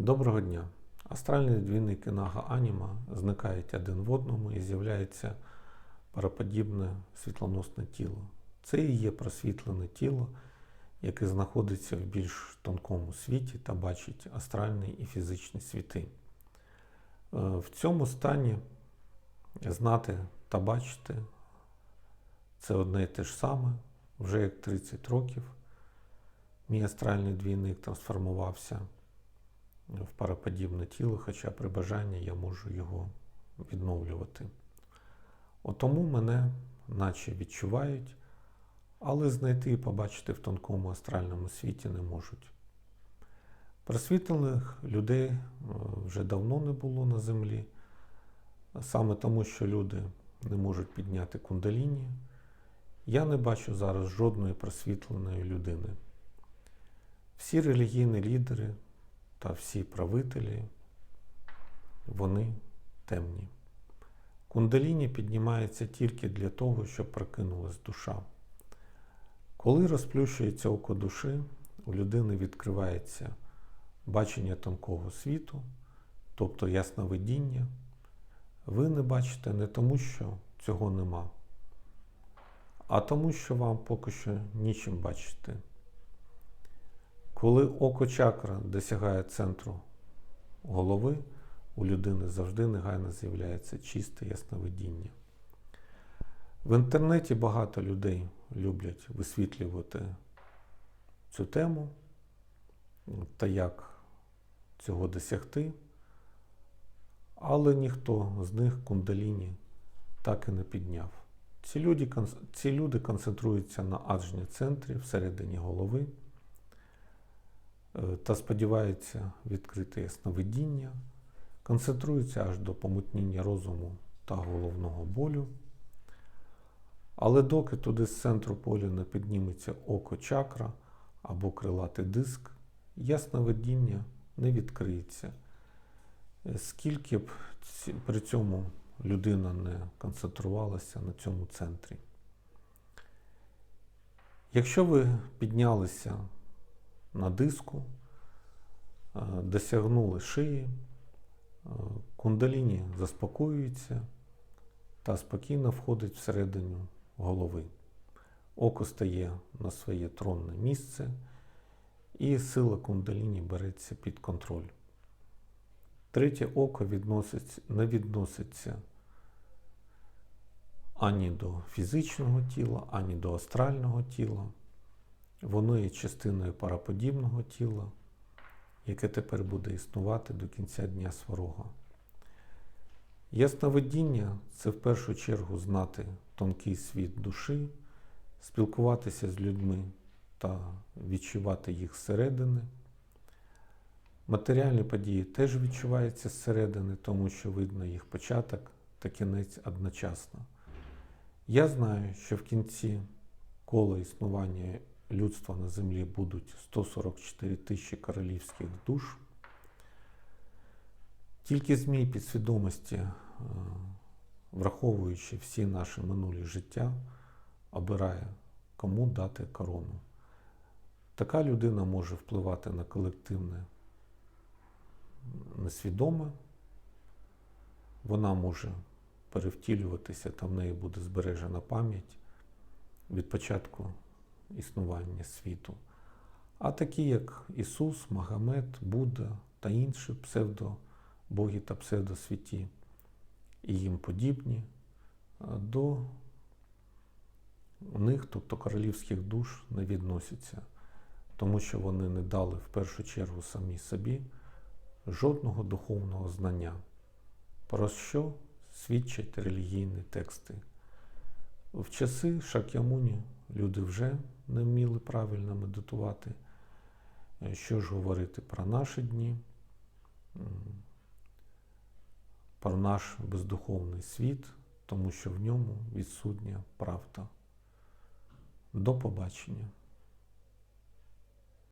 Доброго дня! Астральні двійники Нага Аніма зникають один в одному і з'являється параподібне світлоносне тіло. Це і є просвітлене тіло, яке знаходиться в більш тонкому світі та бачить астральні і фізичні світи. Е, В цьому стані знати та бачити це одне і те ж саме. Вже як 30 років мій астральний двійник трансформувався в параподібне тіло, хоча при бажанні я можу його відновлювати. От тому мене наче відчувають, але знайти і побачити в тонкому астральному світі не можуть. Просвітлених людей е, вже давно не було на землі, саме тому, що люди не можуть підняти кундаліні. Я не бачу зараз жодної просвітленої людини. Всі релігійні лідери та всі правителі, вони темні. Кундаліні піднімається тільки для того, щоб прокинулась душа. Коли розплющується око душі, у людини відкривається бачення тонкого світу, тобто ясновидіння. Ви не бачите не тому, що цього нема, а тому, що вам поки що нічим бачити. Коли око чакра досягає центру голови, у людини завжди негайно з'являється чисте ясновидіння. В інтернеті багато людей люблять висвітлювати цю тему та як цього досягти, але ніхто з них кундаліні так і не підняв. Ці люди, ці люди концентруються на аджні центрі всередині голови та сподіваються відкрити ясновидіння, концентруються аж до помутніння розуму та головного болю. Але доки туди з центру поля не підніметься око чакра або крилатий диск, ясновидіння не відкриється. Скільки б при цьому людина не концентрувалася на цьому центрі. Якщо ви піднялися на диску, е, досягнули шиї, е, кундаліні заспокоюється та спокійно входить всередину голови. Око стає на своє тронне місце, і сила кундаліні береться під контроль. Третє око відноситься, не відноситься ані до фізичного тіла, ані до астрального тіла. Воно є частиною параподібного тіла, яке тепер буде існувати до кінця дня сварога. Ясновидіння це в першу чергу знати тонкий світ душі, спілкуватися з людьми та відчувати їх зсередини. Матеріальні події теж відчуваються зсередини, тому що видно їх початок та кінець одночасно. Я знаю, що в кінці кола існування людства на землі будуть 144 тисячі королівських душ. Тільки змій підсвідомості, е, враховуючи всі наші минулі життя, обирає, кому дати корону. Така людина може впливати на колективне несвідоме, вона може перевтілюватися, та в неї буде збережена пам'ять від початку існування світу. А такі, як Ісус, Магомед, Будда та інші псевдобоги та псевдосвіті і їм подібні, до них, тобто королівських душ, не відносяться, тому що вони не дали в першу чергу самі собі жодного духовного знання, про що свідчать релігійні тексти. В часи Шак'ямуні люди вже не вміли правильно медитувати. Що ж говорити про наші дні, про наш бездуховний світ, тому що в ньому відсутня правда. До побачення.